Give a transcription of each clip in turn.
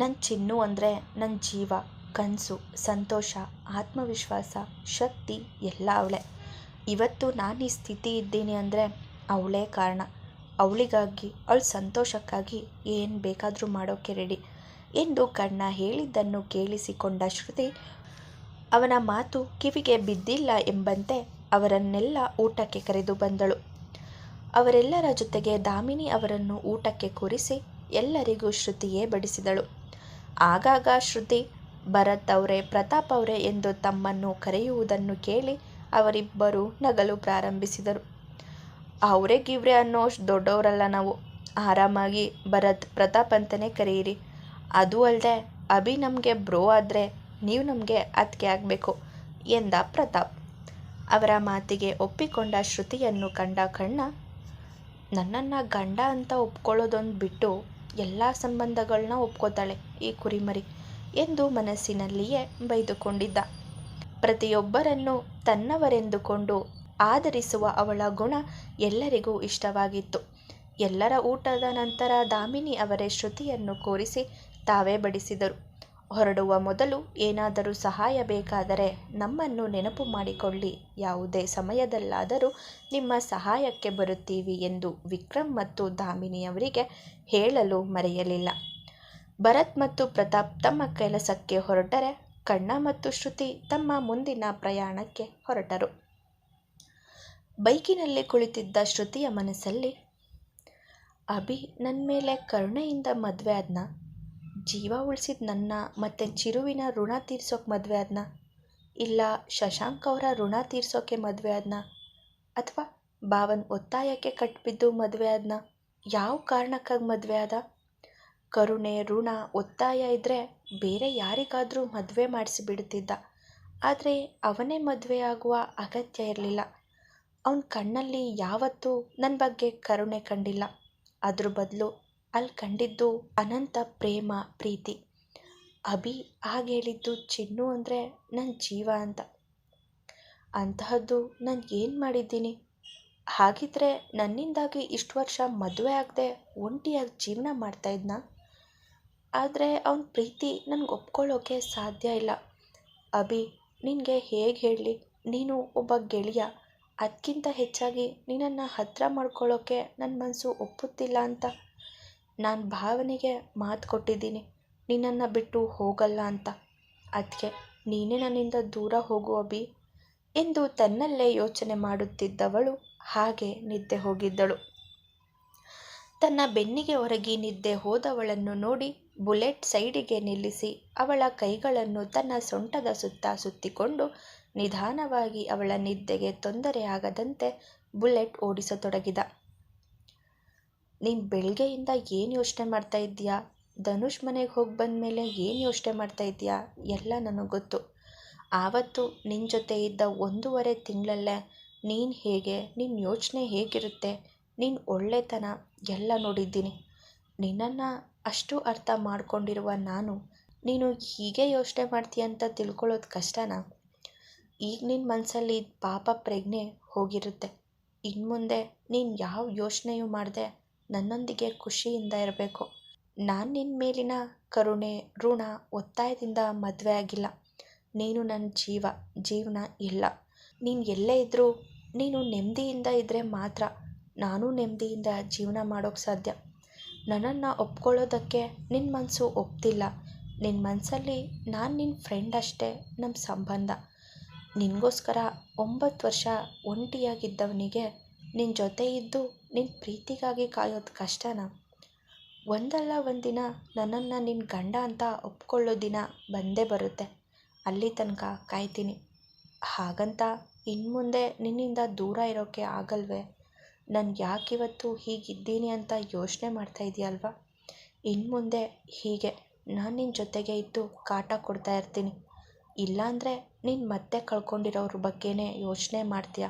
ನನ್ನ ಚಿನ್ನು ಅಂದರೆ ನನ್ನ ಜೀವ, ಕನಸು, ಸಂತೋಷ, ಆತ್ಮವಿಶ್ವಾಸ, ಶಕ್ತಿ ಎಲ್ಲ ಅವಳೆ. ಇವತ್ತು ನಾನು ಈ ಸ್ಥಿತಿ ಇದ್ದೀನಿ ಅಂದರೆ ಅವಳೇ ಕಾರಣ. ಅವಳಿಗಾಗಿ, ಅವಳ ಸಂತೋಷಕ್ಕಾಗಿ ಏನು ಬೇಕಾದರೂ ಮಾಡೋಕ್ಕೆ ರೆಡಿ ಎಂದು ಕಣ್ಣ ಹೇಳಿದ್ದನ್ನು ಕೇಳಿಸಿಕೊಂಡ ಶ್ರುತಿ, ಅವನ ಮಾತು ಕಿವಿಗೆ ಬಿದ್ದಿಲ್ಲ ಎಂಬಂತೆ ಅವರನ್ನೆಲ್ಲ ಊಟಕ್ಕೆ ಕರೆದು ಬಂದಳು. ಅವರೆಲ್ಲರ ಜೊತೆಗೆ ದಾಮಿನಿ ಅವರನ್ನು ಊಟಕ್ಕೆ ಕೂರಿಸಿ ಎಲ್ಲರಿಗೂ ಶ್ರುತಿಯೇ ಬಡಿಸಿದಳು. ಆಗಾಗ ಶ್ರುತಿ ಭರತ್ ಅವರೇ ಪ್ರತಾಪ್ ಅವರೇ ಎಂದು ತಮ್ಮನ್ನು ಕರೆಯುವುದನ್ನು ಕೇಳಿ ಅವರಿಬ್ಬರು ನಗಲು ಪ್ರಾರಂಭಿಸಿದರು. ಅವರೇ ಗಿವ್ರೆ ಅನ್ನೋ ದೊಡ್ಡವರಲ್ಲ ನಾವು. ಆರಾಮಾಗಿ ಭರತ್, ಪ್ರತಾಪ್ ಅಂತಲೇ ಕರೆಯಿರಿ ಅದು ಅಲ್ಲದೆ ಅಭಿ ನಮಗೆ ಬ್ರೋ ಆದರೆ ನೀವು ನಮಗೆ ಅತ್ತಿಗೆ ಆಗಬೇಕು ಎಂದ ಪ್ರತಾಪ್. ಅವರ ಮಾತಿಗೆ ಒಪ್ಪಿಕೊಂಡ ಶ್ರುತಿಯನ್ನು ಕಂಡ ಕಣ್ಣ, ನನ್ನನ್ನು ಗಂಡ ಅಂತ ಒಪ್ಕೊಳ್ಳೋದೊಂದು ಬಿಟ್ಟು ಎಲ್ಲ ಸಂಬಂಧಗಳನ್ನ ಒಪ್ಕೋತಾಳೆ ಈ ಕುರಿಮರಿ ಎಂದು ಮನಸ್ಸಿನಲ್ಲಿಯೇ ಬೈದುಕೊಂಡಿದ್ದ. ಪ್ರತಿಯೊಬ್ಬರನ್ನು ತನ್ನವರೆಂದುಕೊಂಡು ಆದರಿಸುವ ಅವಳ ಗುಣ ಎಲ್ಲರಿಗೂ ಇಷ್ಟವಾಗಿತ್ತು. ಎಲ್ಲರ ಊಟದ ನಂತರ ದಾಮಿನಿ ಅವರೇ ಶ್ರುತಿಯನ್ನು ಕೋರಿಸಿ ತಾವೇ ಬಡಿಸಿದರು. ಹೊರಡುವ ಮೊದಲು ಏನಾದರೂ ಸಹಾಯ ಬೇಕಾದರೆ ನಮ್ಮನ್ನು ನೆನಪು ಮಾಡಿಕೊಳ್ಳಿ. ಯಾವುದೇ ಸಮಯದಲ್ಲಾದರೂ ನಿಮ್ಮ ಸಹಾಯಕ್ಕೆ ಬರುತ್ತೀವಿ ಎಂದು ವಿಕ್ರಮ್ ಮತ್ತು ದಾಮಿನಿಯವರಿಗೆ ಹೇಳಲು ಮರೆಯಲಿಲ್ಲ. ಭರತ್ ಮತ್ತು ಪ್ರತಾಪ್ ತಮ್ಮ ಕೆಲಸಕ್ಕೆ ಹೊರಟರೆ ಕಣ್ಣ ಮತ್ತು ಶ್ರುತಿ ತಮ್ಮ ಮುಂದಿನ ಪ್ರಯಾಣಕ್ಕೆ ಹೊರಟರು. ಬೈಕಿನಲ್ಲಿ ಕುಳಿತಿದ್ದ ಶ್ರುತಿಯ ಮನಸ್ಸಲ್ಲಿ, ಅಭಿ ನನ್ನ ಮೇಲೆ ಕರುಣೆಯಿಂದ ಮದುವೆ ಆದ್ನ? ಜೀವ ಉಳಿಸಿದ ನನ್ನ ಮತ್ತು ಚಿರುವಿನ ಋಣ ತೀರಿಸೋಕೆ ಮದುವೆ ಆದ್ನ? ಇಲ್ಲ ಶಶಾಂಕ್ ಅವರ ಋಣ ತೀರ್ಸೋಕೆ ಮದುವೆ ಆದನಾ? ಅಥವಾ ಭಾವನ್ ಒತ್ತಾಯಕ್ಕೆ ಕಟ್ಬಿದ್ದು ಮದುವೆ ಆದನಾ? ಯಾವ ಕಾರಣಕ್ಕಾಗಿ ಮದುವೆ ಆದ? ಕರುಣೆ, ಋಣ, ಒತ್ತಾಯ ಇದ್ದರೆ ಬೇರೆ ಯಾರಿಗಾದರೂ ಮದುವೆ ಮಾಡಿಸಿಬಿಡ್ತಿದ್ದ ಆದರೆ ಅವನೇ ಮದುವೆ ಆಗುವ ಅಗತ್ಯ ಇರಲಿಲ್ಲ. ಅವನ ಕಣ್ಣಲ್ಲಿ ಯಾವತ್ತೂ ನನ್ನ ಬಗ್ಗೆ ಕರುಣೆ ಕಂಡಿಲ್ಲ. ಅದ್ರ ಬದಲು ಅಲ್ಲಿ ಕಂಡಿದ್ದು ಅನಂತ ಪ್ರೇಮ, ಪ್ರೀತಿ. ಅಭಿ ಹಾಗೆ ಹೇಳಿದ್ದು ಚಿನ್ನು ಅಂದರೆ ನನ್ನ ಜೀವ ಅಂತ. ಅಂತಹದ್ದು ನಾನು ಏನು ಮಾಡಿದ್ದೀನಿ? ಹಾಗಿದ್ರೆ ನನ್ನಿಂದಾಗಿ ಇಷ್ಟು ವರ್ಷ ಮದುವೆ ಆಗದೆ ಒಂಟಿಯಾಗಿ ಜೀವನ ಮಾಡ್ತಾಯಿದ್ನ ಆದರೆ ಅವನ ಪ್ರೀತಿ ನನಗೆ ಒಪ್ಕೊಳ್ಳೋಕೆ ಸಾಧ್ಯ ಇಲ್ಲ. ಅಭಿ, ನಿನಗೆ ಹೇಗೆ ಹೇಳಲಿ? ನೀನು ಒಬ್ಬ ಗೆಳೆಯ. ಅದಕ್ಕಿಂತ ಹೆಚ್ಚಾಗಿ ನಿನ್ನನ್ನು ಹತ್ತಿರ ಮಾಡ್ಕೊಳ್ಳೋಕ್ಕೆ ನನ್ನ ಮನಸ್ಸು ಒಪ್ಪುತ್ತಿಲ್ಲ ಅಂತ. ನಾನು ಭಾವನೆಗೆ ಮಾತು ಕೊಟ್ಟಿದ್ದೀನಿ. ನಿನ್ನನ್ನು ಬಿಟ್ಟು ಹೋಗಲ್ಲ ಅಂತ. ಅದಕ್ಕೆ ನೀನೇ ನನ್ನಿಂದ ದೂರ ಹೋಗು ಅಭಿ ಎಂದು ತನ್ನಲ್ಲೇ ಯೋಚನೆ ಮಾಡುತ್ತಿದ್ದವಳು ಹಾಗೆ ನಿದ್ದೆ ಹೋಗಿದ್ದಳು. ತನ್ನ ಬೆನ್ನಿಗೆ ಒರಗಿ ನಿದ್ದೆ ಹೋದವಳನ್ನು ನೋಡಿ ಬುಲೆಟ್ ಸೈಡಿಗೆ ನಿಲ್ಲಿಸಿ ಅವಳ ಕೈಗಳನ್ನು ತನ್ನ ಸೊಂಟದ ಸುತ್ತ ಸುತ್ತಿಕೊಂಡು ನಿಧಾನವಾಗಿ ಅವಳ ನಿದ್ದೆಗೆ ತೊಂದರೆಯಾಗದಂತೆ ಬುಲೆಟ್ ಓಡಿಸತೊಡಗಿದ. ನೀನು ಬೆಳಗ್ಗೆಯಿಂದ ಏನು ಯೋಚನೆ ಮಾಡ್ತಾ ಇದ್ದೀಯಾ? ಧನುಷ್ ಮನೆಗೆ ಹೋಗಿ ಬಂದಮೇಲೆ ಏನು ಯೋಚನೆ ಮಾಡ್ತಾ ಇದ್ದೀಯಾ? ಎಲ್ಲ ನನಗೆ ಗೊತ್ತು. ಆವತ್ತು ನಿನ್ನ ಜೊತೆ ಇದ್ದ ಒಂದೂವರೆ ತಿಂಗಳಲ್ಲೇ ನೀನು ಹೇಗೆ ನಿನ್ನ ಯೋಚನೆ ಹೇಗಿರುತ್ತೆ ನಿನ್ನ ಒಳ್ಳೆತನ ಎಲ್ಲ ನೋಡಿದ್ದೀನಿ. ನಿನ್ನನ್ನು ಅಷ್ಟು ಅರ್ಥ ಮಾಡ್ಕೊಂಡಿರುವ ನಾನು, ನೀನು ಹೀಗೆ ಯೋಚನೆ ಮಾಡ್ತೀಯ ಅಂತ ತಿಳ್ಕೊಳ್ಳೋದು ಕಷ್ಟನಾ? ಈಗ ನಿನ್ನ ಮನಸ್ಸಲ್ಲಿ ಪಾಪ ಪ್ರಜ್ಞೆ ಹೋಗಿರುತ್ತೆ. ಇನ್ನು ಮುಂದೆ ನೀನು ಯಾವ ಯೋಚನೆಯೂ ಮಾಡದೆ ನನ್ನೊಂದಿಗೆ ಖುಷಿಯಿಂದ ಇರಬೇಕು. ನಾನು ನಿನ್ನ ಮೇಲಿನ ಕರುಣೆ, ಋಣ, ಒತ್ತಾಯದಿಂದ ಮದುವೆ ಆಗಿಲ್ಲ. ನೀನು ನನ್ನ ಜೀವ, ಜೀವನ ಇಲ್ಲ. ನೀನು ಎಲ್ಲೇ ಇದ್ದರೂ ನೀನು ನೆಮ್ಮದಿಯಿಂದ ಇದ್ದರೆ ಮಾತ್ರ ನಾನು ನೆಮ್ಮದಿಯಿಂದ ಜೀವನ ಮಾಡೋಕೆ ಸಾಧ್ಯ. ನನ್ನನ್ನು ಒಪ್ಕೊಳ್ಳೋದಕ್ಕೆ ನಿನ್ನ ಮನಸ್ಸು ಒಪ್ತಿಲ್ಲ. ನಿನ್ನ ಮನಸ್ಸಲ್ಲಿ ನಾನು ನಿನ್ನ ಫ್ರೆಂಡ್ ಅಷ್ಟೇ ನಮ್ಮ ಸಂಬಂಧ. ನಿನಗೋಸ್ಕರ ಒಂಬತ್ತು ವರ್ಷ ಒಂಟಿಯಾಗಿದ್ದವನಿಗೆ ನಿನ್ನ ಜೊತೆ ಇದ್ದು ನಿನ್ನ ಪ್ರೀತಿಗಾಗಿ ಕಾಯೋದು ಕಷ್ಟನಾ? ಒಂದಲ್ಲ ಒಂದಿನ ನನ್ನನ್ನು ನಿನ್ನ ಗಂಡ ಅಂತ ಒಪ್ಕೊಳ್ಳೋ ದಿನ ಬಂದೇ ಬರುತ್ತೆ. ಅಲ್ಲಿ ತನಕ ಕಾಯ್ತೀನಿ. ಹಾಗಂತ ಇನ್ನು ಮುಂದೆ ನಿನ್ನಿಂದ ದೂರ ಇರೋಕ್ಕೆ ಆಗಲ್ವೇ? ನಾನು ಯಾಕಿವತ್ತು ಹೀಗಿದ್ದೀನಿ ಅಂತ ಯೋಚನೆ ಮಾಡ್ತಾ ಇದೆಯಲ್ವಾ? ಇನ್ನು ಮುಂದೆ ಹೀಗೆ ನಾನು ನಿನ್ನ ಜೊತೆಗೆ ಇದ್ದು ಕಾಟ ಕೊಡ್ತಾ ಇರ್ತೀನಿ. ಇಲ್ಲಾಂದರೆ ನೀನು ಮತ್ತೆ ಕಳ್ಕೊಂಡಿರೋರ ಬಗ್ಗೆನೇ ಯೋಚನೆ ಮಾಡ್ತೀಯ?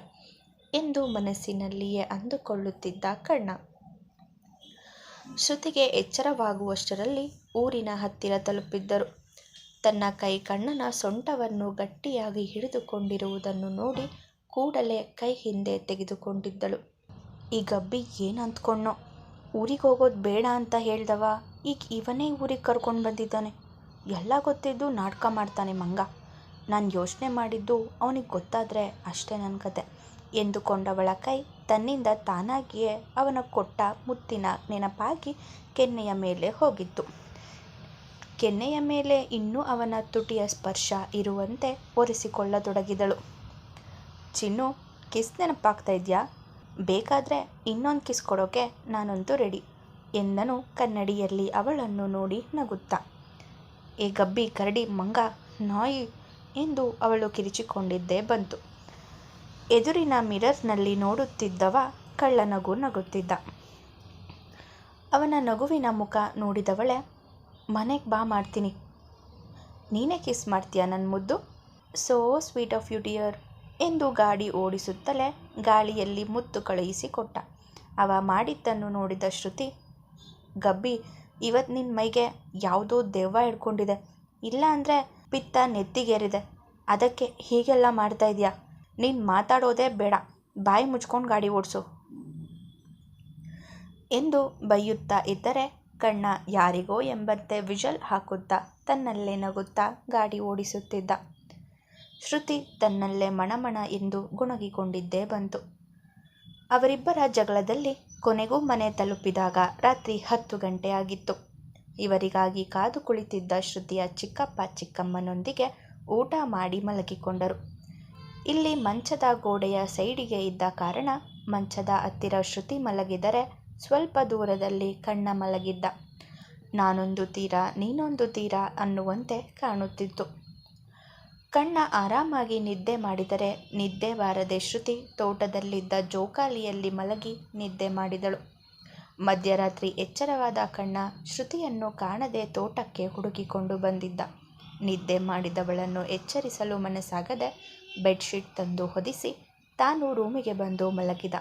ಎಂದು ಮನಸ್ಸಿನಲ್ಲಿಯೇ ಅಂದುಕೊಳ್ಳುತ್ತಿದ್ದ ಕಣ್ಣ ಶ್ರುತಿಗೆ ಎಚ್ಚರವಾಗುವಷ್ಟರಲ್ಲಿ ಊರಿನ ಹತ್ತಿರ ತಲುಪಿದ್ದರು. ತನ್ನ ಕೈ ಕಣ್ಣನ ಸೊಂಟವನ್ನು ಗಟ್ಟಿಯಾಗಿ ಹಿಡಿದುಕೊಂಡಿರುವುದನ್ನು ನೋಡಿ ಕೂಡಲೇ ಕೈ ಹಿಂದೆ ತೆಗೆದುಕೊಂಡಿದ್ದಳು. ಈ ಗಬ್ಬಿ ಏನು ಊರಿಗೆ ಹೋಗೋದು ಬೇಡ ಅಂತ ಹೇಳ್ದವ? ಈಗ ಇವನೇ ಊರಿಗೆ ಕರ್ಕೊಂಡು ಬಂದಿದ್ದಾನೆ. ಎಲ್ಲ ಗೊತ್ತಿದ್ದು ನಾಟಕ ಮಾಡ್ತಾನೆ ಮಂಗ. ನಾನು ಯೋಚನೆ ಮಾಡಿದ್ದು ಅವನಿಗೆ ಗೊತ್ತಾದರೆ ಅಷ್ಟೇ ನನ್ನ ಕತೆ. ಎಂದುಕೊಂಡವಳ ಕೈ ತನ್ನಿಂದ ತಾನಾಗಿಯೇ ಅವನ ಕೊಟ್ಟ ಮುತ್ತಿನ ನೆನಪಾಗಿ ಕೆನ್ನೆಯ ಮೇಲೆ ಹೋಗಿತ್ತು. ಕೆನ್ನೆಯ ಮೇಲೆ ಇನ್ನೂ ಅವನ ತುಟಿಯ ಸ್ಪರ್ಶ ಇರುವಂತೆ ಒರೆಸಿಕೊಳ್ಳತೊಡಗಿದಳು. ಚಿನ್ನು, ಕಿಸ್ ನೆನಪಾಗ್ತಾ ಇದೆಯಾ? ಬೇಕಾದರೆ ಇನ್ನೊಂದು ಕಿಸ್ ಕೊಡೋಕೆ ನಾನಂತೂ ರೆಡಿ. ಎಂದನು ಕನ್ನಡಿಯಲ್ಲಿ ಅವಳನ್ನು ನೋಡಿ ನಗುತ್ತಾ. ಏ ಗಬ್ಬಿ, ಕರಡಿ, ಮಂಗ, ನಾಯಿ ಎಂದು ಅವಳು ಕಿರಿಚಿಕೊಂಡಿದ್ದೇ ಬಂತು. ಎದುರಿನ ಮಿರರ್ನಲ್ಲಿ ನೋಡುತ್ತಿದ್ದವ ಕಳ್ಳನಗು ನಗುತ್ತಿದ್ದ. ಅವನ ನಗುವಿನ ಮುಖ ನೋಡಿದವಳೆ, ಮನೆಗೆ ಬಾ ಮಾಡ್ತೀನಿ. ನೀನೇ ಕಿಸ್ ಮಾಡ್ತೀಯಾ ನನ್ನ ಮುದ್ದು? So sweet of you dear, ಎಂದು ಗಾಡಿ ಓಡಿಸುತ್ತಲೇ ಗಾಳಿಯಲ್ಲಿ ಮುತ್ತು ಕಳುಹಿಸಿಕೊಟ್ಟ. ಅವ ಮಾಡಿದ್ದನ್ನು ನೋಡಿದ ಶ್ರುತಿ, ಗಬ್ಬಿ ಇವತ್ತು ನಿನ್ನ ಮೈಗೆ ಯಾವುದೋ ದೆವ್ವ ಹಿಡ್ಕೊಂಡಿದೆ. ಇಲ್ಲ ಅಂದರೆ ಪಿತ್ತ ನೆತ್ತಿಗೇರಿದೆ. ಅದಕ್ಕೆ ಹೀಗೆಲ್ಲ ಮಾಡ್ತಾ ಇದೆಯಾ? ನೀನು ಮಾತಾಡೋದೇ ಬೇಡ. ಬಾಯಿ ಮುಚ್ಕೊಂಡು ಗಾಡಿ ಓಡಿಸು. ಎಂದು ಬೈಯುತ್ತಾ ಇದ್ದರೆ ಕಣ್ಣ ಯಾರಿಗೋ ಎಂಬಂತೆ ವಿಷಲ್ ಹಾಕುತ್ತಾ ತನ್ನಲ್ಲೇ ನಗುತ್ತಾ ಗಾಡಿ ಓಡಿಸುತ್ತಿದ್ದ. ಶ್ರುತಿ ತನ್ನಲ್ಲೇ ಮಣಮಣ ಎಂದು ಗುಣಗಿಕೊಂಡಿದ್ದೇ ಬಂತು. ಅವರಿಬ್ಬರ ಜಗಳದಲ್ಲಿ ಕೊನೆಗೂ ಮನೆ ತಲುಪಿದಾಗ ರಾತ್ರಿ ಹತ್ತು ಗಂಟೆ ಆಗಿತ್ತು. ಇವರಿಗಾಗಿ ಕಾದು ಕುಳಿತಿದ್ದ ಶ್ರುತಿಯ ಚಿಕ್ಕಪ್ಪ ಚಿಕ್ಕಮ್ಮನೊಂದಿಗೆ ಊಟ ಮಾಡಿ ಮಲಗಿಕೊಂಡರು. ಇಲ್ಲಿ ಮಂಚದ ಗೋಡೆಯ ಸೈಡಿಗೆ ಇದ್ದ ಕಾರಣ ಮಂಚದ ಹತ್ತಿರ ಶ್ರುತಿ ಮಲಗಿದರೆ ಸ್ವಲ್ಪ ದೂರದಲ್ಲಿ ಕಣ್ಣ ಮಲಗಿದ್ದ. ನಾನೊಂದು ತೀರ, ನೀನೊಂದು ತೀರ ಅನ್ನುವಂತೆ ಕಾಣುತ್ತಿತ್ತು. ಕಣ್ಣ ಆರಾಮಾಗಿ ನಿದ್ದೆ ಮಾಡಿದರೆ ನಿದ್ದೆ ಬಾರದೆ ಶ್ರುತಿ ತೋಟದಲ್ಲಿದ್ದ ಜೋಕಾಲಿಯಲ್ಲಿ ಮಲಗಿ ನಿದ್ದೆ ಮಾಡಿದಳು. ಮಧ್ಯರಾತ್ರಿ ಎಚ್ಚರವಾದ ಕಣ್ಣ ಶ್ರುತಿಯನ್ನು ಕಾಣದೆ ತೋಟಕ್ಕೆ ಹುಡುಕಿಕೊಂಡು ಬಂದಿದ್ದ. ನಿದ್ದೆ ಮಾಡಿದವಳನ್ನು ಎಚ್ಚರಿಸಲು ಮನಸ್ಸಾಗದೆ ಬೆಡ್ಶೀಟ್ ತಂದು ಹೊದಿಸಿ ತಾನು ರೂಮಿಗೆ ಬಂದು ಮಲಗಿದ.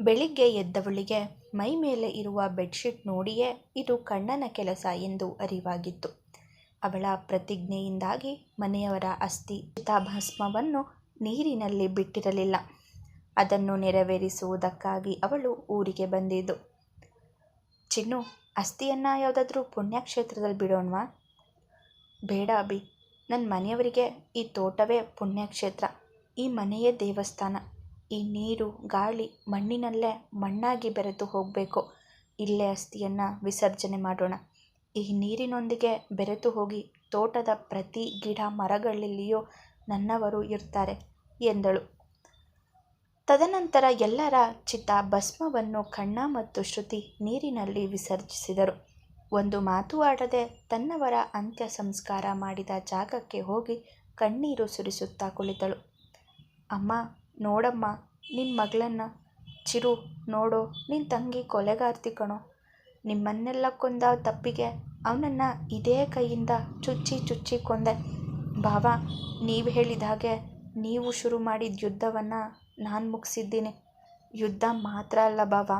ಬೆಳಿಗ್ಗೆ ಎದ್ದವಳಿಗೆ ಮೈ ಮೇಲೆ ಇರುವ ಬೆಡ್ಶೀಟ್ ನೋಡಿಯೇ ಇದು ಕಣ್ಣನ ಕೆಲಸ ಎಂದು ಅರಿವಾಗಿತ್ತು. ಅವಳ ಪ್ರತಿಜ್ಞೆಯಿಂದಾಗಿ ಮನೆಯವರ ಅಸ್ಥಿ ಚಿತಾಭಸ್ಮವನ್ನು ನೀರಿನಲ್ಲಿ ಬಿಟ್ಟಿರಲಿಲ್ಲ. ಅದನ್ನು ನೆರವೇರಿಸುವುದಕ್ಕಾಗಿ ಅವಳು ಊರಿಗೆ ಬಂದಿದ್ದು. ಚಿನ್ನು, ಅಸ್ಥಿಯನ್ನು ಯಾವುದಾದ್ರೂ ಪುಣ್ಯಕ್ಷೇತ್ರದಲ್ಲಿ ಬಿಡೋಣವಾ? ಬೇಡ ಅಭಿ. ನನ್ನ ಮನೆಯವರಿಗೆ ಈ ತೋಟವೇ ಪುಣ್ಯಕ್ಷೇತ್ರ, ಈ ಮನೆಯೇ ದೇವಸ್ಥಾನ. ಈ ನೀರು, ಗಾಳಿ ಮಣ್ಣಿನಲ್ಲೇ ಮಣ್ಣಾಗಿ ಬೆರೆತು ಹೋಗಬೇಕು. ಇಲ್ಲೇ ಅಸ್ಥಿಯನ್ನು ವಿಸರ್ಜನೆ ಮಾಡೋಣ. ಈ ನೀರಿನೊಂದಿಗೆ ಬೆರೆತು ಹೋಗಿ ತೋಟದ ಪ್ರತಿ ಗಿಡ ಮರಗಳಲ್ಲಿಯೂ ನನ್ನವರು ಇರ್ತಾರೆ ಎಂದಳು. ತದನಂತರ ಎಲ್ಲರ ಚಿತ್ತ ಭಸ್ಮವನ್ನು ಕಣ್ಣ ಮತ್ತು ಶ್ರುತಿ ನೀರಿನಲ್ಲಿ ವಿಸರ್ಜಿಸಿದರು. ಒಂದು ಮಾತು ಆಡದೆ ತನ್ನವರ ಅಂತ್ಯ ಸಂಸ್ಕಾರ ಮಾಡಿದ ಜಾಗಕ್ಕೆ ಹೋಗಿ ಕಣ್ಣೀರು ಸುರಿಸುತ್ತಾ ಕುಳಿತಳು. ಅಮ್ಮ, ನೋಡಮ್ಮ ನಿನ್ನ ಮಗಳನ್ನ ಚಿರು, ನೋಡೋ ನಿನ್ನ ತಂಗಿ ಕೊಲೆಗಾರ್ತಿ ಕಣೋ. ನಿಮ್ಮನ್ನೆಲ್ಲ ಕೊಂದ ತಪ್ಪಿಗೆ ಅವನನ್ನು ಇದೇ ಕೈಯಿಂದ ಚುಚ್ಚಿ ಚುಚ್ಚಿ ಕೊಂದೆ. ಭಾವ ನೀವು ಹೇಳಿದ ಹಾಗೆ ನೀವು ಶುರು ಮಾಡಿದ ಯುದ್ಧವನ್ನು ನಾನು ಮುಗಿಸಿದ್ದೀನಿ. ಯುದ್ಧ ಮಾತ್ರ ಅಲ್ಲ ಭಾವ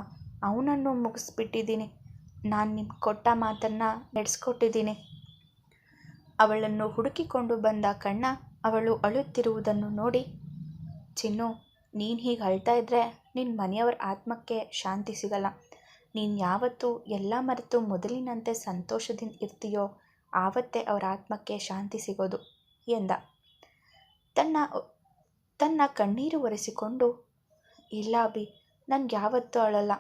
ಅವನನ್ನು ಮುಗಿಸ್ಬಿಟ್ಟಿದ್ದೀನಿ. ನಾನು ನಿಮ್ಗೆ ಕೊಟ್ಟ ಮಾತನ್ನು ನಡೆಸ್ಕೊಟ್ಟಿದ್ದೀನಿ. ಅವಳನ್ನು ಹುಡುಕಿಕೊಂಡು ಬಂದ ಕಣ್ಣ ಅವಳು ಅಳುತ್ತಿರುವುದನ್ನು ನೋಡಿ, ಚಿನ್ನು, ನೀನು ಹೀಗೆ ಅಳ್ತಾ ಇದ್ದರೆ ನಿನ್ನ ಮನೆಯವರ ಆತ್ಮಕ್ಕೆ ಶಾಂತಿ ಸಿಗಲ್ಲ. ನೀನು ಯಾವತ್ತು ಎಲ್ಲ ಮರೆತು ಮೊದಲಿನಂತೆ ಸಂತೋಷದಿಂದ ಇರ್ತೀಯೋ, ಆವತ್ತೇ ಅವರ ಆತ್ಮಕ್ಕೆ ಶಾಂತಿ ಸಿಗೋದು, ಎಂದ. ತನ್ನ ತನ್ನ ಕಣ್ಣೀರು ಒರೆಸಿಕೊಂಡು, ಇಲ್ಲ ಅಭಿ, ನನಗೆ ಯಾವತ್ತೂ ಅಳಲ್ಲ.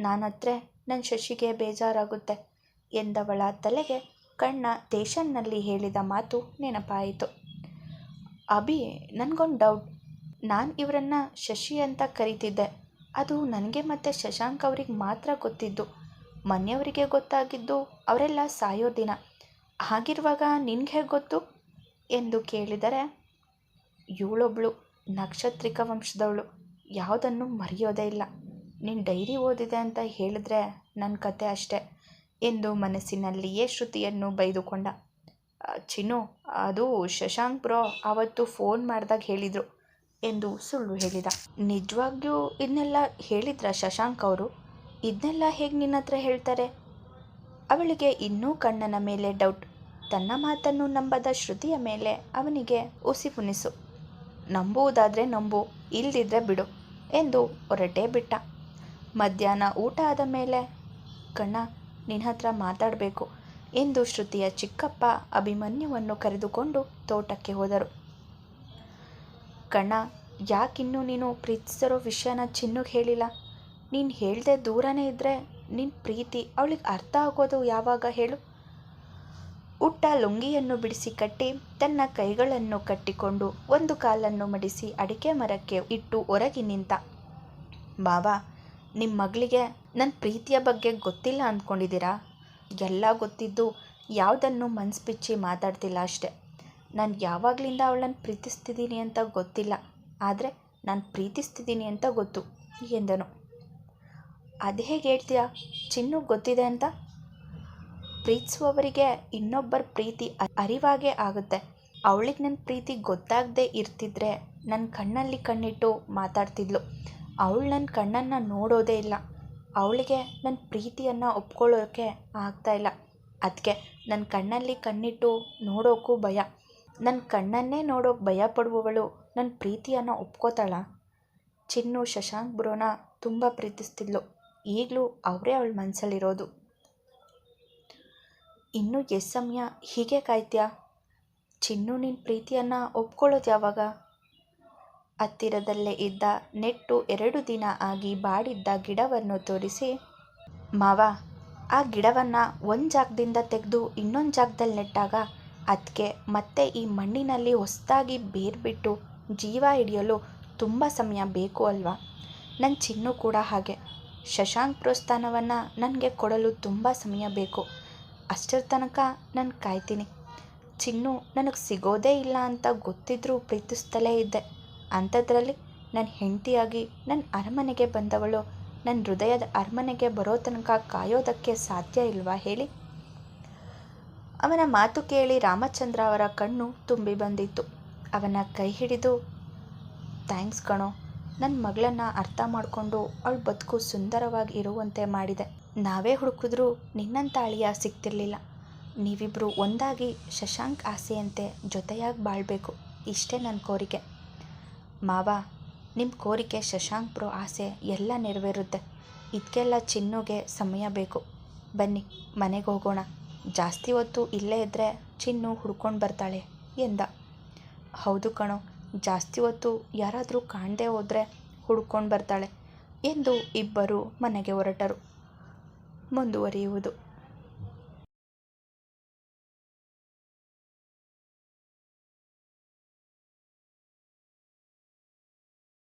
ನಾನತ್ರೆ ನನ್ನ ಶಶಿಗೆ ಬೇಜಾರಾಗುತ್ತೆ ಎಂದವಳ ತಲೆಗೆ ಕಣ್ಣ ದೇಶನ್ನಲ್ಲಿ ಹೇಳಿದ ಮಾತು ನೆನಪಾಯಿತು. ಅಭಿ, ನನಗೊಂದು ಡೌಟ್ ನಾನು ಇವರನ್ನು ಶಶಿ ಅಂತ ಕರಿತಿದ್ದೆ. ಅದು ನನಗೆ ಮತ್ತು ಶಶಾಂಕ್ ಅವ್ರಿಗೆ ಮಾತ್ರ ಗೊತ್ತಿದ್ದು. ಮನೆಯವರಿಗೆ ಗೊತ್ತಾಗಿದ್ದು ಅವರೆಲ್ಲ ಸಾಯೋ ದಿನ. ಹಾಗಿರುವಾಗ ನಿನಗೆ ಹೇಗೆ ಗೊತ್ತು? ಎಂದು ಕೇಳಿದರೆ, ಇವಳೊಬ್ಳು ನಕ್ಷತ್ರಿಕ ವಂಶದವಳು. ಯಾವುದನ್ನು ಮರೆಯೋದೇ ಇಲ್ಲ. ನೀನು ಡೈರಿ ಓದಿದೆ ಅಂತ ಹೇಳಿದ್ರೆ ನನ್ನ ಕತೆ ಅಷ್ಟೆ ಎಂದು ಮನಸ್ಸಿನಲ್ಲಿಯೇ ಶ್ರುತಿಯನ್ನು ಬೈದುಕೊಂಡ. ಚಿನ್ನು, ಅದು ಶಶಾಂಕ್ ಬ್ರೋ ಆವತ್ತು ಫೋನ್ ಮಾಡಿದಾಗ ಹೇಳಿದರು ಎಂದು ಸುಳ್ಳು ಹೇಳಿದ. ನಿಜವಾಗ್ಯೂ ಇದನ್ನೆಲ್ಲ ಹೇಳಿದ್ರ ಶಶಾಂಕ್ ಅವರು? ಇದನ್ನೆಲ್ಲ ಹೇಗೆ ನಿನ್ನ ಹತ್ರ ಹೇಳ್ತಾರೆ? ಅವಳಿಗೆ ಇನ್ನೂ ಕಣ್ಣನ ಮೇಲೆ ಡೌಟ್. ತನ್ನ ಮಾತನ್ನು ನಂಬದ ಶ್ರುತಿಯ ಮೇಲೆ ಅವನಿಗೆ ಉಸಿಪುನಿಸು ನಂಬುವುದಾದರೆ ನಂಬು, ಇಲ್ದಿದ್ರೆ ಬಿಡು ಎಂದು ಹೊರಟೇ ಬಿಟ್ಟ. ಮಧ್ಯಾಹ್ನ ಊಟ ಆದ ಮೇಲೆ, ಕಣ್ಣ ನಿನ್ನ ಹತ್ರ ಮಾತಾಡಬೇಕು ಎಂದು ಶ್ರುತಿಯ ಚಿಕ್ಕಪ್ಪ ಅಭಿಮನ್ಯುವನ್ನು ಕರೆದುಕೊಂಡು ತೋಟಕ್ಕೆ ಹೋದರು. ಕಣ್ಣ, ಯಾಕಿನ್ನೂ ನೀನು ಪ್ರೀತಿಸಿರೋ ವಿಷಯನ ಚಿನ್ನಕ್ಕೆ ಹೇಳಿಲ್ಲ? ನೀನು ಹೇಳದೆ ದೂರನೇ ಇದ್ದರೆ ನಿನ್ನ ಪ್ರೀತಿ ಅವಳಿಗೆ ಅರ್ಥ ಆಗೋದು ಯಾವಾಗ ಹೇಳು ಉಟ್ಟ ಲುಂಗಿಯನ್ನು ಬಿಡಿಸಿ ಕಟ್ಟಿ ತನ್ನ ಕೈಗಳನ್ನು ಕಟ್ಟಿಕೊಂಡು ಒಂದು ಕಾಲನ್ನು ಮಡಿಸಿ ಅಡಿಕೆ ಮರಕ್ಕೆ ಇಟ್ಟು ಹೊರಗೆ ನಿಂತ. ಬಾಬಾ ನಿಮ್ಮ ಮಗಳಿಗೆ ನನ್ನ ಪ್ರೀತಿಯ ಬಗ್ಗೆ ಗೊತ್ತಿಲ್ಲ ಅಂದ್ಕೊಂಡಿದ್ದೀರಾ ಎಲ್ಲ ಗೊತ್ತಿದ್ದು ಯಾವುದನ್ನು ಮನ್ಸು ಬಿಚ್ಚಿ ಮಾತಾಡ್ತಿಲ್ಲ ಅಷ್ಟೆ. ನಾನು ಯಾವಾಗಲಿಂದ ಅವಳನ್ನು ಪ್ರೀತಿಸ್ತಿದ್ದೀನಿ ಅಂತ ಗೊತ್ತಿಲ್ಲ. ಆದರೆ ನಾನು ಪ್ರೀತಿಸ್ತಿದ್ದೀನಿ ಅಂತ ಗೊತ್ತು, ಎಂದನು. ಅದು ಹೇಗೆ ಹೇಳ್ತೀಯಾ? ಚಿನ್ನು ಗೊತ್ತಿದೆ ಅಂತ? ಪ್ರೀತಿಸುವವರಿಗೆ ಇನ್ನೊಬ್ಬರ ಪ್ರೀತಿ ಅರಿವಾಗೆ ಆಗುತ್ತೆ. ಅವಳಿಗೆ ನನ್ನ ಪ್ರೀತಿ ಗೊತ್ತಾಗದೇ ಇರ್ತಿದ್ರೆ ನನ್ನ ಕಣ್ಣಲ್ಲಿ ಕಣ್ಣಿಟ್ಟು ಮಾತಾಡ್ತಿದ್ಲು. ಅವಳು ನನ್ನ ಕಣ್ಣನ್ನು ನೋಡೋದೇ ಇಲ್ಲ. ಅವಳಿಗೆ ನನ್ನ ಪ್ರೀತಿಯನ್ನು ಒಪ್ಕೊಳ್ಳೋಕ್ಕೆ ಆಗ್ತಾ ಇಲ್ಲ. ಅದಕ್ಕೆ ನನ್ನ ಕಣ್ಣಲ್ಲಿ ಕಣ್ಣಿಟ್ಟು ನೋಡೋಕ್ಕೂ ಭಯ. ನನ್ನ ಕಣ್ಣನ್ನೇ ನೋಡೋಕೆ ಭಯ ಪಡುವವಳು ನನ್ನ ಪ್ರೀತಿಯನ್ನು ಒಪ್ಕೋತಾಳ? ಚಿನ್ನು ಶಶಾಂಕ್ ಬ್ರೋನ ತುಂಬ ಪ್ರೀತಿಸ್ತಿದ್ಲು. ಈಗಲೂ ಅವರೇ ಅವಳ ಮನಸ್ಸಲ್ಲಿರೋದು ಇನ್ನೂ ಎಷ್ಟು ಸಮಯ, ಹೀಗೆ ಕಾಯ್ತೀಯಾ? ಚಿನ್ನು ನಿನ್ನ ಪ್ರೀತಿಯನ್ನು ಒಪ್ಕೊಳ್ಳೋದು ಯಾವಾಗ? ಹತ್ತಿರದಲ್ಲೇ ಇದ್ದ ನೆಟ್ಟು ಎರಡು ದಿನ ಆಗಿ ಬಾಡಿದ್ದ ಗಿಡವನ್ನು ತೋರಿಸಿ, ಮಾವ, ಆ ಗಿಡವನ್ನು ಒಂದು ಜಾಗದಿಂದ ತೆಗೆದು ಇನ್ನೊಂದು ಜಾಗದಲ್ಲಿ ನೆಟ್ಟಾಗ ಅದಕ್ಕೆ ಮತ್ತೆ ಈ ಮಣ್ಣಿನಲ್ಲಿ ಹೊಸದಾಗಿ ಬೇರ್ಬಿಟ್ಟು ಜೀವ ಹಿಡಿಯಲು ತುಂಬ ಸಮಯ ಬೇಕು ಅಲ್ವಾ? ನನ್ನ ಚಿನ್ನು ಕೂಡ ಹಾಗೆ. ಶಶಾಂಕ್ ಪ್ರೋತ್ಸಾಹವನ್ನು ನನಗೆ ಕೊಡಲು ತುಂಬ ಸಮಯ ಬೇಕು. ಅಷ್ಟರ ತನಕ ನಾನು ಕಾಯ್ತೀನಿ. ಚಿನ್ನು ನನಗೆ ಸಿಗೋದೇ ಇಲ್ಲ ಅಂತ ಗೊತ್ತಿದ್ರೂ ಪ್ರೀತಿಸ್ತಲೇ ಇದ್ದೆ. ಅಂಥದ್ರಲ್ಲಿ ನನ್ನ ಹೆಂಡತಿಯಾಗಿ ನನ್ನ ಅರಮನೆಗೆ ಬಂದವಳು ನನ್ನ ಹೃದಯದ ಅರಮನೆಗೆ ಬರೋ ತನಕ ಕಾಯೋದಕ್ಕೆ ಸಾಧ್ಯ ಇಲ್ವಾ ಹೇಳಿ? ಅವನ ಮಾತು ಕೇಳಿ ರಾಮಚಂದ್ರ ಅವರ ಕಣ್ಣು ತುಂಬಿ ಬಂದಿತ್ತು. ಅವನ ಕೈ ಹಿಡಿದು, ಥ್ಯಾಂಕ್ಸ್ ಕಣೋ ನನ್ನ ಮಗಳನ್ನ ಅರ್ಥ ಮಾಡಿಕೊಂಡು ಅವಳ ಬದುಕು ಸುಂದರವಾಗಿ ಇರುವಂತೆ ಮಾಡಿದೆ. ನಾವೇ ಹುಡುಕಿದ್ರೂ ನಿನ್ನಂಥ ಅಳಿಯ ಸಿಗ್ತಿರ್ಲಿಲ್ಲ. ನೀವಿಬ್ಬರು ಒಂದಾಗಿ ಶಶಾಂಕ್ ಆಸೆಯಂತೆ ಜೊತೆಯಾಗಿ ಬಾಳಬೇಕು. ಇಷ್ಟೇ ನನ್ನ ಕೋರಿಕೆ. ಮಾವ ನಿಮ್ಮ ಕೋರಿಕೆ ಶಶಾಂಕ್ ಬ್ರೋ ಆಸೆ ಎಲ್ಲ ನೆರವೇರುತ್ತೆ. ಇದಕ್ಕೆಲ್ಲ ಚಿನ್ನುಗೆ ಸಮಯ ಬೇಕು. ಬನ್ನಿ, ಮನೆಗೆ ಹೋಗೋಣ. ಜಾಸ್ತಿ ಹೊತ್ತು ಇಲ್ಲೇ ಇದ್ದರೆ ಚಿನ್ನು ಹುಡ್ಕೊಂಡು ಬರ್ತಾಳೆ ಎಂದ. ಹೌದು ಕಣೋ, ಜಾಸ್ತಿ ಹೊತ್ತು ಯಾರಾದರೂ ಕಾಣದೇ ಹೋದರೆ ಹುಡ್ಕೊಂಡು ಬರ್ತಾಳೆ ಎಂದು ಇಬ್ಬರು ಮನೆಗೆ ಹೊರಟರು. ಮುಂದುವರಿಯುವುದು.